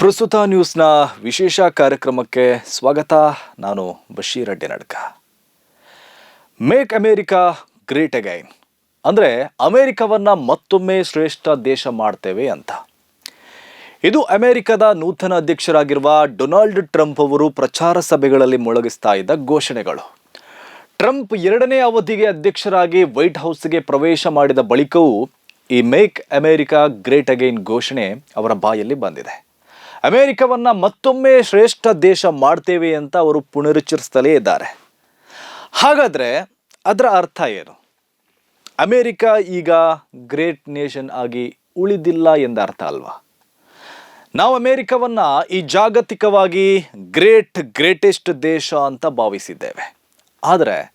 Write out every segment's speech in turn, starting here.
ಪ್ರಸ್ತುತ ನ್ಯೂಸ್ನ ವಿಶೇಷ ಕಾರ್ಯಕ್ರಮಕ್ಕೆ ಸ್ವಾಗತ. ನಾನು Basheer Addi Nadka. Make America great again. ಅಂದರೆ ಅಮೇರಿಕವನ್ನು ಮತ್ತೊಮ್ಮೆ ಶ್ರೇಷ್ಠ ದೇಶ ಮಾಡ್ತೇವೆ ಅಂತ. ಇದು ಅಮೆರಿಕದ ನೂತನ ಅಧ್ಯಕ್ಷರಾಗಿರುವ ಡೊನಾಲ್ಡ್ ಟ್ರಂಪ್ ಅವರು ಪ್ರಚಾರ ಸಭೆಗಳಲ್ಲಿ ಮೊಳಗಿಸ್ತಾ ಇದ್ದ ಘೋಷಣೆಗಳು. ಟ್ರಂಪ್ ಎರಡನೇ ಅವಧಿಗೆ ಅಧ್ಯಕ್ಷರಾಗಿ ವೈಟ್ ಹೌಸ್ಗೆ ಪ್ರವೇಶ ಮಾಡಿದ ಬಳಿಕವೂ ಈ ಮೇಕ್ ಅಮೇರಿಕಾ ಗ್ರೇಟ್ ಅಗೈನ್ ಘೋಷಣೆ ಅವರ ಬಾಯಲ್ಲಿ ಬಂದಿದೆ. ಅಮೆರಿಕವನ್ನ ಮತ್ತೊಮ್ಮೆ ಶ್ರೇಷ್ಠ ದೇಶ ಮಾಡ್ತೇವೆ ಅಂತ ಅವರು ಪುನರುಚ್ಚರಿಸ್ತಲೇ ಇದ್ದಾರೆ. ಹಾಗಾದರೆ ಅದರ ಅರ್ಥ ಏನು? ಅಮೇರಿಕ ಈಗ ಗ್ರೇಟ್ ನೇಷನ್ ಆಗಿ ಉಳಿದಿಲ್ಲ ಎಂದ ಅರ್ಥ ಅಲ್ವಾ? ನಾವು ಅಮೇರಿಕವನ್ನು ಈ ಜಾಗತಿಕವಾಗಿ ಗ್ರೇಟ್, ಗ್ರೇಟೆಸ್ಟ್ ದೇಶ ಅಂತ ಭಾವಿಸಿದ್ದೇವೆ. ಆದರೆ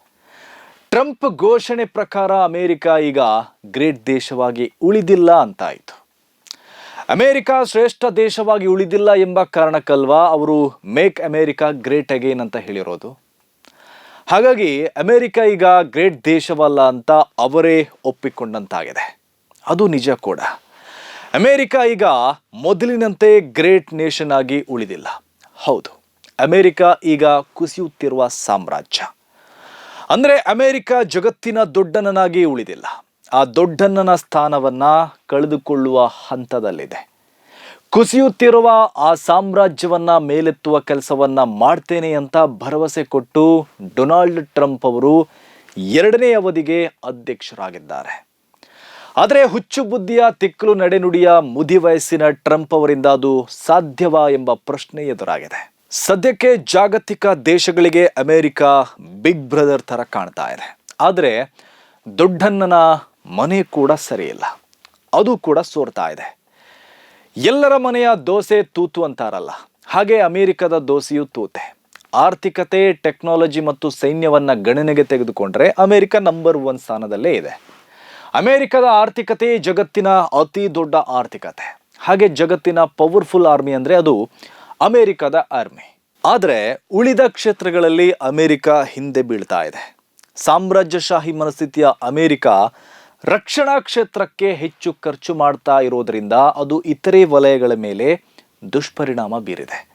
ಟ್ರಂಪ್ ಘೋಷಣೆ ಪ್ರಕಾರ ಅಮೇರಿಕ ಈಗ ಗ್ರೇಟ್ ದೇಶವಾಗಿ ಉಳಿದಿಲ್ಲ ಅಂತಾಯಿತು. ಅಮೆರಿಕ ಶ್ರೇಷ್ಠ ದೇಶವಾಗಿ ಉಳಿದಿಲ್ಲ ಎಂಬ ಕಾರಣಕ್ಕಲ್ವಾ ಅವರು ಮೇಕ್ ಅಮೆರಿಕಾ ಗ್ರೇಟ್ ಅಗೇನ್ ಅಂತ ಹೇಳಿರೋದು? ಹಾಗಾಗಿ ಅಮೇರಿಕ ಈಗ ಗ್ರೇಟ್ ದೇಶವಲ್ಲ ಅಂತ ಅವರೇ ಒಪ್ಪಿಕೊಂಡಂತಾಗಿದೆ. ಅದು ನಿಜ ಕೂಡ. ಅಮೇರಿಕ ಈಗ ಮೊದಲಿನಂತೆ ಗ್ರೇಟ್ ನೇಷನ್ ಆಗಿ ಉಳಿದಿಲ್ಲ. ಹೌದು, ಅಮೇರಿಕ ಈಗ ಕುಸಿಯುತ್ತಿರುವ ಸಾಮ್ರಾಜ್ಯ. ಅಂದರೆ ಅಮೇರಿಕ ಜಗತ್ತಿನ ದೊಡ್ಡನನಾಗಿ ಉಳಿದಿಲ್ಲ. ಆ ದೊಡ್ಡಣ್ಣನ ಸ್ಥಾನವನ್ನ ಕಳೆದುಕೊಳ್ಳುವ ಹಂತದಲ್ಲಿದೆ. ಕುಸಿಯುತ್ತಿರುವ ಆ ಸಾಮ್ರಾಜ್ಯವನ್ನ ಮೇಲೆತ್ತುವ ಕೆಲಸವನ್ನ ಮಾಡ್ತೇನೆ ಅಂತ ಭರವಸೆ ಕೊಟ್ಟು ಡೊನಾಲ್ಡ್ ಟ್ರಂಪ್ ಅವರು ಎರಡನೇ ಅವಧಿಗೆ ಅಧ್ಯಕ್ಷರಾಗಿದ್ದಾರೆ. ಆದರೆ ಹುಚ್ಚು ಬುದ್ಧಿಯ ತಿಕ್ಕಲು ನಡೆನುಡಿಯ ಮುದಿ ವಯಸ್ಸಿನ ಟ್ರಂಪ್ ಅವರಿಂದ ಅದು ಸಾಧ್ಯವಾ ಎಂಬ ಪ್ರಶ್ನೆ ಎದುರಾಗಿದೆ. ಸದ್ಯಕ್ಕೆ ಜಾಗತಿಕ ದೇಶಗಳಿಗೆ ಅಮೆರಿಕ ಬಿಗ್ ಬ್ರದರ್ ಥರ ಕಾಣ್ತಾ ಇದೆ. ಆದರೆ ದೊಡ್ಡಣ್ಣನ ಮನೆ ಕೂಡ ಸರಿಯಿಲ್ಲ. ಅದು ಕೂಡ ಸೋರ್ತಾ ಇದೆ. ಎಲ್ಲರ ಮನೆಯ ದೋಸೆ ತೂತು ಅಂತಾರಲ್ಲ. ಹಾಗೆ ಅಮೆರಿಕದ ದೋಸೆಯು ತೂತೆ. ಆರ್ಥಿಕತೆ, ಟೆಕ್ನಾಲಜಿ ಮತ್ತು ಸೈನ್ಯವನ್ನು ಗಣನೆಗೆ ತೆಗೆದುಕೊಂಡರೆ ಅಮೆರಿಕ ನಂಬರ್ ಒನ್ ಸ್ಥಾನದಲ್ಲೇ ಇದೆ. ಅಮೆರಿಕದ ಆರ್ಥಿಕತೆ ಜಗತ್ತಿನ ಅತಿ ದೊಡ್ಡ ಆರ್ಥಿಕತೆ. ಹಾಗೆ ಜಗತ್ತಿನ ಪವರ್ಫುಲ್ ಆರ್ಮಿ ಅಂದರೆ ಅದು ಅಮೆರಿಕದ ಆರ್ಮಿ. ಆದರೆ ಉಳಿದ ಕ್ಷೇತ್ರಗಳಲ್ಲಿ ಅಮೆರಿಕ ಹಿಂದೆ ಬೀಳ್ತಾ ಇದೆ. ಸಾಮ್ರಾಜ್ಯಶಾಹಿ ಮನಸ್ಥಿತಿಯ ಅಮೆರಿಕ ರಕ್ಷಣಾ ಕ್ಷೇತ್ರಕ್ಕೆ ಹೆಚ್ಚು ಖರ್ಚು ಮಾಡ್ತಾ ಇರೋದರಿಂದ ಅದು ಇತರೆ ವಲಯಗಳ ಮೇಲೆ ದುಷ್ಪರಿಣಾಮ ಬೀರಿದೆ.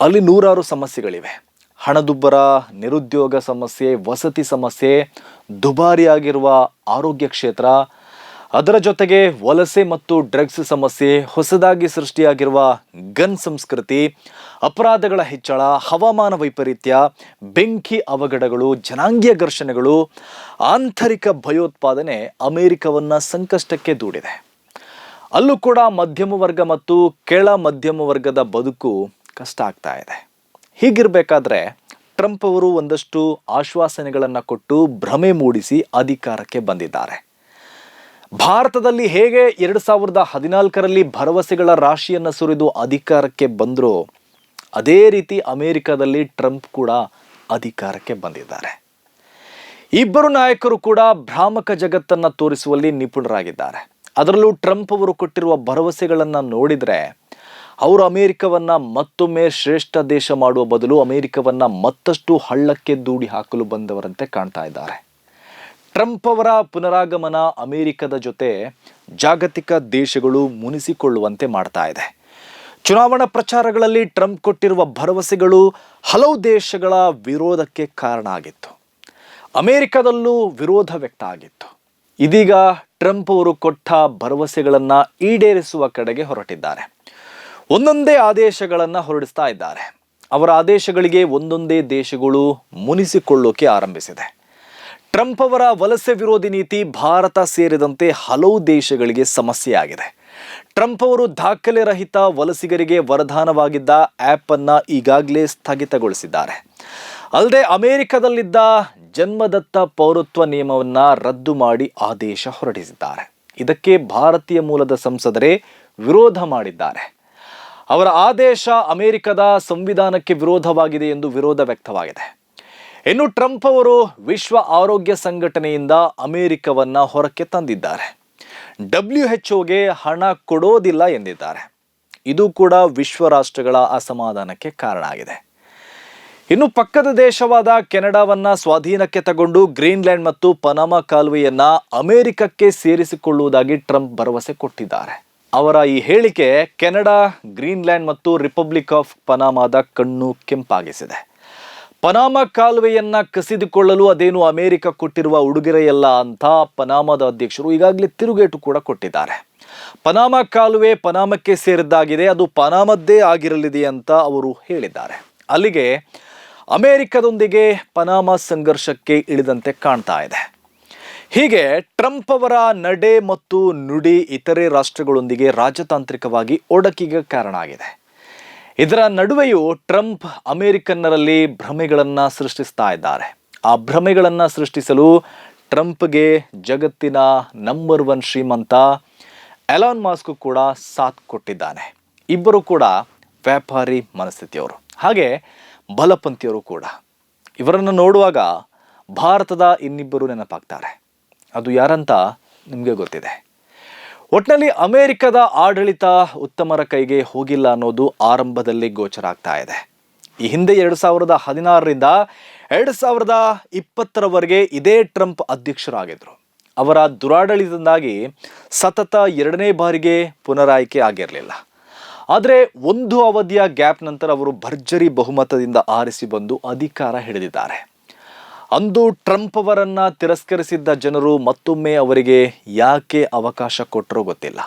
ಅಲ್ಲಿ ನೂರಾರು ಸಮಸ್ಯೆಗಳಿವೆ. ಹಣದುಬ್ಬರ, ನಿರುದ್ಯೋಗ ಸಮಸ್ಯೆ, ವಸತಿ ಸಮಸ್ಯೆ, ದುಬಾರಿಯಾಗಿರುವ ಆರೋಗ್ಯ ಕ್ಷೇತ್ರ ಅದರ ಜೊತೆಗೆ ವಲಸೆ ಮತ್ತು ಡ್ರಗ್ಸ್ ಸಮಸ್ಯೆ ಹೊಸದಾಗಿ ಸೃಷ್ಟಿಯಾಗಿರುವ ಗನ್ ಸಂಸ್ಕೃತಿ, ಅಪರಾಧಗಳ ಹೆಚ್ಚಳ, ಹವಾಮಾನ ವೈಪರೀತ್ಯ, ಬೆಂಕಿ ಅವಘಡಗಳು, ಜನಾಂಗೀಯ ಘರ್ಷಣೆಗಳು, ಆಂತರಿಕ ಭಯೋತ್ಪಾದನೆ ಅಮೆರಿಕವನ್ನು ಸಂಕಷ್ಟಕ್ಕೆ ದೂಡಿದೆ. ಅಲ್ಲೂ ಕೂಡ ಮಧ್ಯಮ ವರ್ಗ ಮತ್ತು ಕೆಳ ಮಧ್ಯಮ ವರ್ಗದ ಬದುಕು ಕಷ್ಟ ಆಗ್ತಾ ಇದೆ. ಹೀಗಿರಬೇಕಾದ್ರೆ ಟ್ರಂಪ್ ಅವರು ಒಂದಷ್ಟು ಆಶ್ವಾಸನೆಗಳನ್ನು ಕೊಟ್ಟು ಭ್ರಮೆ ಮೂಡಿಸಿ ಅಧಿಕಾರಕ್ಕೆ ಬಂದಿದ್ದಾರೆ. ಭಾರತದಲ್ಲಿ ಹೇಗೆ ಎರಡು ಸಾವಿರದ ಹದಿನಾಲ್ಕರಲ್ಲಿ ಭರವಸೆಗಳ ರಾಶಿಯನ್ನು ಸುರಿದು ಅಧಿಕಾರಕ್ಕೆ ಬಂದರು, ಅದೇ ರೀತಿ ಅಮೆರಿಕದಲ್ಲಿ ಟ್ರಂಪ್ ಕೂಡ ಅಧಿಕಾರಕ್ಕೆ ಬಂದಿದ್ದಾರೆ. ಇಬ್ಬರು ನಾಯಕರು ಕೂಡ ಭ್ರಾಮಕ ಜಗತ್ತನ್ನು ತೋರಿಸುವಲ್ಲಿ ನಿಪುಣರಾಗಿದ್ದಾರೆ. ಅದರಲ್ಲೂ ಟ್ರಂಪ್ ಅವರು ಕೊಟ್ಟಿರುವ ಭರವಸೆಗಳನ್ನು ನೋಡಿದರೆ, ಅವರು ಅಮೆರಿಕವನ್ನ ಮತ್ತೊಮ್ಮೆ ಶ್ರೇಷ್ಠ ದೇಶ ಮಾಡುವ ಬದಲು ಅಮೆರಿಕವನ್ನ ಮತ್ತಷ್ಟು ಹಳ್ಳಕ್ಕೆ ದೂಡಿ ಹಾಕಲು ಬಂದವರಂತೆ ಕಾಣ್ತಾ ಇದ್ದಾರೆ. ಟ್ರಂಪ್ ಅವರ ಪುನರಾಗಮನ ಅಮೆರಿಕದ ಜೊತೆ ಜಾಗತಿಕ ದೇಶಗಳು ಮುನಿಸಿಕೊಳ್ಳುವಂತೆ ಮಾಡ್ತಾ ಇದೆ. ಚುನಾವಣಾ ಪ್ರಚಾರಗಳಲ್ಲಿ ಟ್ರಂಪ್ ಕೊಟ್ಟಿರುವ ಭರವಸೆಗಳು ಹಲವು ದೇಶಗಳ ವಿರೋಧಕ್ಕೆ ಕಾರಣ ಆಗಿತ್ತು. ಅಮೆರಿಕದಲ್ಲೂ ವಿರೋಧ ವ್ಯಕ್ತ ಆಗಿತ್ತು. ಇದೀಗ ಟ್ರಂಪ್ ಅವರು ಕೊಟ್ಟ ಭರವಸೆಗಳನ್ನು ಈಡೇರಿಸುವ ಕಡೆಗೆ ಹೊರಟಿದ್ದಾರೆ. ಒಂದೊಂದೇ ಆದೇಶಗಳನ್ನು ಹೊರಡಿಸ್ತಾ ಇದ್ದಾರೆ. ಅವರ ಆದೇಶಗಳಿಗೆ ಒಂದೊಂದೇ ದೇಶಗಳು ಮುನಿಸಿಕೊಳ್ಳೋಕೆ ಆರಂಭಿಸಿದೆ. ಟ್ರಂಪ್ ಅವರ ವಲಸೆ ವಿರೋಧಿ ನೀತಿ ಭಾರತ ಸೇರಿದಂತೆ ಹಲವು ದೇಶಗಳಿಗೆ ಸಮಸ್ಯೆಯಾಗಿದೆ. ಟ್ರಂಪ್ ಅವರು ದಾಖಲೆ ರಹಿತ ವಲಸಿಗರಿಗೆ ವರದಾನವಾಗಿದ್ದ ಆ್ಯಪ್ ಅನ್ನು ಈಗಾಗಲೇ ಸ್ಥಗಿತಗೊಳಿಸಿದ್ದಾರೆ. ಅಲ್ಲದೆ ಅಮೆರಿಕದಲ್ಲಿದ್ದ ಜನ್ಮದತ್ತ ಪೌರತ್ವ ನಿಯಮವನ್ನು ರದ್ದು ಮಾಡಿ ಆದೇಶ ಹೊರಡಿಸಿದ್ದಾರೆ. ಇದಕ್ಕೆ ಭಾರತೀಯ ಮೂಲದ ಸಂಸದರೇ ವಿರೋಧ ಮಾಡಿದ್ದಾರೆ. ಅವರ ಆದೇಶ ಅಮೆರಿಕದ ಸಂವಿಧಾನಕ್ಕೆ ವಿರೋಧವಾಗಿದೆ ಎಂದು ವಿರೋಧ ವ್ಯಕ್ತವಾಗಿದೆ. ಇನ್ನು ಟ್ರಂಪ್ ಅವರು ವಿಶ್ವ ಆರೋಗ್ಯ ಸಂಘಟನೆಯಿಂದ ಅಮೆರಿಕವನ್ನ ಹೊರಕ್ಕೆ ತಂದಿದ್ದಾರೆ. ಡಬ್ಲ್ಯೂ ಎಚ್ ಒಗೆ ಹಣ ಕೊಡೋದಿಲ್ಲ ಎಂದಿದ್ದಾರೆ. ಇದು ಕೂಡ ವಿಶ್ವ ರಾಷ್ಟ್ರಗಳ ಅಸಮಾಧಾನಕ್ಕೆ ಕಾರಣ ಆಗಿದೆ. ಇನ್ನು ಪಕ್ಕದ ದೇಶವಾದ ಕೆನಡಾವನ್ನ ಸ್ವಾಧೀನಕ್ಕೆ ತಗೊಂಡು ಗ್ರೀನ್ಲ್ಯಾಂಡ್ ಮತ್ತು ಪನಾಮಾ ಕಾಲುವೆಯನ್ನ ಅಮೆರಿಕಕ್ಕೆ ಸೇರಿಸಿಕೊಳ್ಳುವುದಾಗಿ ಟ್ರಂಪ್ ಭರವಸೆ ಕೊಟ್ಟಿದ್ದಾರೆ. ಅವರ ಈ ಹೇಳಿಕೆ ಕೆನಡಾ, ಗ್ರೀನ್ಲ್ಯಾಂಡ್ ಮತ್ತು ರಿಪಬ್ಲಿಕ್ ಆಫ್ ಪನಾಮಾದ ಕಣ್ಣು ಕೆಂಪಾಗಿಸಿದೆ. ಪನಾಮ ಕಾಲುವೆಯನ್ನ ಕಸಿದುಕೊಳ್ಳಲು ಅದೇನು ಅಮೆರಿಕ ಕೊಟ್ಟಿರುವ ಉಡುಗೊರೆಯಲ್ಲ ಅಂತ ಪನಾಮದ ಅಧ್ಯಕ್ಷರು ಈಗಾಗಲೇ ತಿರುಗೇಟು ಕೂಡ ಕೊಟ್ಟಿದ್ದಾರೆ. ಪನಾಮ ಕಾಲುವೆ ಪನಾಮಕ್ಕೆ ಸೇರಿದ್ದಾಗಿದೆ, ಅದು ಪನಾಮದ್ದೇ ಆಗಿರಲಿದೆ ಅಂತ ಅವರು ಹೇಳಿದ್ದಾರೆ. ಅಲ್ಲಿಗೆ ಅಮೆರಿಕದೊಂದಿಗೆ ಪನಾಮ ಸಂಘರ್ಷಕ್ಕೆ ಇಳಿದಂತೆ ಕಾಣ್ತಾ ಇದೆ. ಹೀಗೆ ಟ್ರಂಪ್ ಅವರ ನಡೆ ಮತ್ತು ನುಡಿ ಇತರೆ ರಾಷ್ಟ್ರಗಳೊಂದಿಗೆ ರಾಜತಾಂತ್ರಿಕವಾಗಿ ಒಡಕಿಗೆ ಕಾರಣ ಆಗಿದೆ. ಇದರ ನಡುವೆಯೂ ಟ್ರಂಪ್ ಅಮೆರಿಕನ್ನರಲ್ಲಿ ಭ್ರಮೆಗಳನ್ನು ಸೃಷ್ಟಿಸ್ತಾ ಇದ್ದಾರೆ. ಆ ಭ್ರಮೆಗಳನ್ನು ಸೃಷ್ಟಿಸಲು ಟ್ರಂಪ್ಗೆ ಜಗತ್ತಿನ ನಂಬರ್ ಒನ್ ಶ್ರೀಮಂತ ಎಲಾನ್ ಮಾಸ್ಕ್ ಕೂಡ ಸಾಥ್ ಕೊಟ್ಟಿದ್ದಾನೆ. ಇಬ್ಬರು ಕೂಡ ವ್ಯಾಪಾರಿ ಮನಸ್ಥಿತಿಯವರು. ಹಾಗೆ ಬಲಪಂಥಿಯವರು ಕೂಡ. ಇವರನ್ನು ನೋಡುವಾಗ ಭಾರತದ ಇನ್ನಿಬ್ಬರು ನೆನಪಾಗ್ತಾರೆ. ಅದು ಯಾರಂತ ನಿಮಗೆ ಗೊತ್ತಿದೆ. ಒಟ್ಟಿನಲ್ಲಿ ಅಮೆರಿಕದ ಆಡಳಿತ ಉತ್ತಮರ ಕೈಗೆ ಹೋಗಿಲ್ಲ ಅನ್ನೋದು ಆರಂಭದಲ್ಲಿ ಗೋಚರ ಆಗ್ತಾ ಇದೆ. ಈ ಹಿಂದೆ ಎರಡು ಸಾವಿರದ ಹದಿನಾರರಿಂದ ಎರಡು ಸಾವಿರದ ಇಪ್ಪತ್ತರವರೆಗೆ ಇದೇ ಟ್ರಂಪ್ ಅಧ್ಯಕ್ಷರಾಗಿದ್ದರು ಅವರ ದುರಾಡಳಿತದಿಂದಾಗಿ ಸತತ ಎರಡನೇ ಬಾರಿಗೆ ಪುನರಾಯ್ಕೆ ಆಗಿರಲಿಲ್ಲ. ಆದರೆ ಒಂದು ಅವಧಿಯ ಗ್ಯಾಪ್ ನಂತರ ಅವರು ಭರ್ಜರಿ ಬಹುಮತದಿಂದ ಆರಿಸಿ ಬಂದು ಅಧಿಕಾರ ಹಿಡಿದಿದ್ದಾರೆ. ಅಂದು ಟ್ರಂಪ್ ಅವರನ್ನ ತಿರಸ್ಕರಿಸಿದ್ದ ಜನರು ಮತ್ತೊಮ್ಮೆ ಅವರಿಗೆ ಯಾಕೆ ಅವಕಾಶ ಕೊಟ್ಟರೂ ಗೊತ್ತಿಲ್ಲ.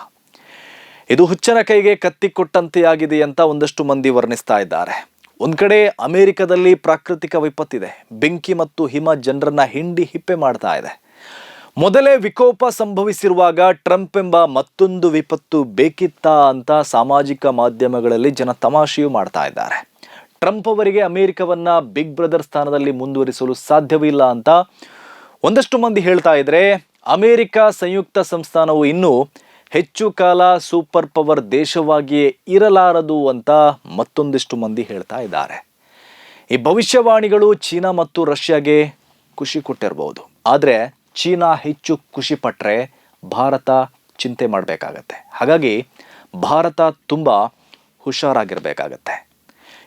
ಇದು ಹುಚ್ಚನ ಕೈಗೆ ಕತ್ತಿ ಕೊಟ್ಟಂತೆಯಾಗಿದೆ ಅಂತ ಒಂದಷ್ಟು ಮಂದಿ ವರ್ಣಿಸ್ತಾ ಇದ್ದಾರೆ. ಒಂದು ಕಡೆ ಅಮೆರಿಕದಲ್ಲಿ ಪ್ರಾಕೃತಿಕ ವಿಪತ್ತಿದೆ. ಬೆಂಕಿ ಮತ್ತು ಹಿಮ ಜನರನ್ನ ಹಿಂಡಿ ಹಿಪ್ಪೆ ಮಾಡ್ತಾ ಇದೆ. ಮೊದಲೇ ವಿಕೋಪ ಸಂಭವಿಸಿರುವಾಗ ಟ್ರಂಪ್ ಎಂಬ ಮತ್ತೊಂದು ವಿಪತ್ತು ಬೇಕಿತ್ತಾ ಅಂತ ಸಾಮಾಜಿಕ ಮಾಧ್ಯಮಗಳಲ್ಲಿ ಜನ ತಮಾಷೆಯೂ ಮಾಡ್ತಾ ಇದ್ದಾರೆ. ಟ್ರಂಪ್ ಅವರಿಗೆ ಅಮೆರಿಕವನ್ನ ಬಿಗ್ ಬ್ರದರ್ ಸ್ಥಾನದಲ್ಲಿ ಮುಂದುವರಿಸಲು ಸಾಧ್ಯವಿಲ್ಲ ಅಂತ ಒಂದಷ್ಟು ಮಂದಿ ಹೇಳ್ತಾ ಇದ್ರೆ, ಅಮೆರಿಕ ಸಂಯುಕ್ತ ಸಂಸ್ಥಾನವು ಇನ್ನೂ ಹೆಚ್ಚು ಕಾಲ ಸೂಪರ್ ಪವರ್ ದೇಶವಾಗಿಯೇ ಇರಲಾರದು ಅಂತ ಮತ್ತೊಂದಿಷ್ಟು ಮಂದಿ ಹೇಳ್ತಾ ಇದ್ದಾರೆ. ಈ ಭವಿಷ್ಯವಾಣಿಗಳು ಚೀನಾ ಮತ್ತು ರಷ್ಯಾಗೆ ಖುಷಿ ಕೊಟ್ಟಿರಬಹುದು ಆದರೆ ಚೀನಾ ಹೆಚ್ಚು ಖುಷಿ ಪಟ್ಟರೆ ಭಾರತ ಚಿಂತೆ ಮಾಡಬೇಕಾಗತ್ತೆ. ಹಾಗಾಗಿ ಭಾರತ ತುಂಬ ಹುಷಾರಾಗಿರಬೇಕಾಗತ್ತೆ.